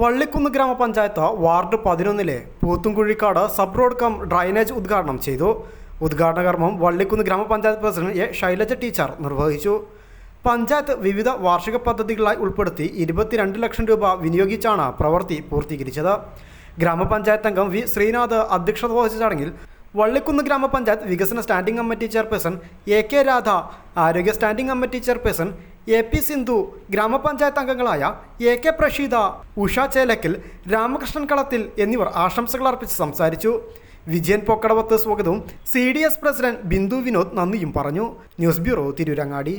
വള്ളിക്കുന്ന് ഗ്രാമപഞ്ചായത്ത് വാർഡ് പതിനൊന്നിലെ Poothumkuzhikkad sub road cum drainage ഉദ്ഘാടനം ചെയ്തു. ഉദ്ഘാടന കർമ്മം വള്ളിക്കുന്ന് ഗ്രാമപഞ്ചായത്ത് പ്രസിഡന്റ് എ ശൈലജ ടീച്ചർ നിർവഹിച്ചു. പഞ്ചായത്ത് വിവിധ വാർഷിക പദ്ധതികളായി ഉൾപ്പെടുത്തി ഇരുപത്തിരണ്ട് ലക്ഷം രൂപ വിനിയോഗിച്ചാണ് പ്രവൃത്തി പൂർത്തീകരിച്ചത്. ഗ്രാമപഞ്ചായത്ത് അംഗം വി ശ്രീനാഥ് അധ്യക്ഷത വഹിച്ച ചടങ്ങിൽ വള്ളിക്കുന്ന് ഗ്രാമപഞ്ചായത്ത് വികസന standing committee chairperson A K Radha ആരോഗ്യ standing committee chairperson A P Sindhu ഗ്രാമപഞ്ചായത്ത് അംഗങ്ങളായ എ കെ പ്രഷീത ഉഷ ചേലക്കിൽ രാമകൃഷ്ണൻ കളത്തിൽ എന്നിവർ ആശംസകൾ അർപ്പിച്ച് സംസാരിച്ചു. വിജയൻ പൊക്കടവത്ത് സ്വാഗതവും C D S president Bindu Vinod നന്ദിയും പറഞ്ഞു. News bureau Tirurangadi.